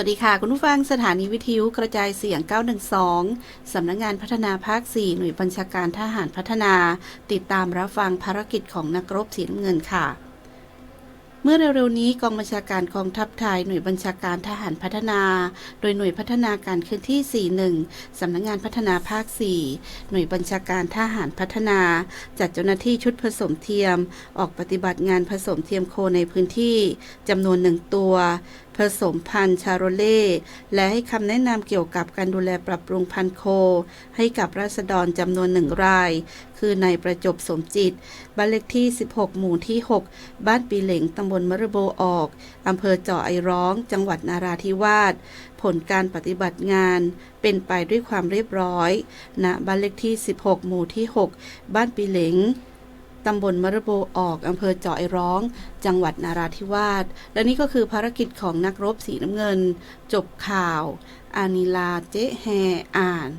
สวัสดีค่ะ คุณผู้ฟังสถานีวิทยุกระจายเสียง 912 สำนักงงานพัฒนาภาค 4 หน่วยบัญชาการทหารพัฒนา ติดตามรับฟังภารกิจของนักรบสีน้ำเงินค่ะ เมื่อเร็วๆนี้กองบัญชาการกองทัพไทยหน่วยบัญชาการทหารพัฒนา โดยหน่วยพัฒนาการเคลื่อนที่ 41 สำนักงงานพัฒนาภาค 4 หน่วยบัญชาการทหารพัฒนา จัดเจ้าหน้าที่ชุดผสมเทียม ออกปฏิบัติงานผสมเทียมโคในพื้นที่จำนวนหนึ่งตัว ผสมพันธุ์ชาโรเล่ และให้คำแนะนำเกี่ยวกับการดูแลปรับปรุงพันธุ์โค ให้กับราษฎรจำนวนหนึ่งราย คือในประจบสมจิต บ้านเลขที่ 16 หมู่ที่ 6 บ้านปีเหลงตำบลมะระโบออกอำเภอเจาะไอร้อง จังหวัดนาราธิวาสผลการปฏิบัติงานเป็นไปด้วยความเรียบร้อยณบ้านเลขที่ 16 หมู่ที่ 6 บ้านปีเหลง ตำบลมระโบออกอำเภอเจาะไอร้อง จังหวัดนาราธิวาส และนี่ก็คือภารกิจของนักรบสีน้ำเงิน จบข่าว อานิลาเจ๊แฮอ่าน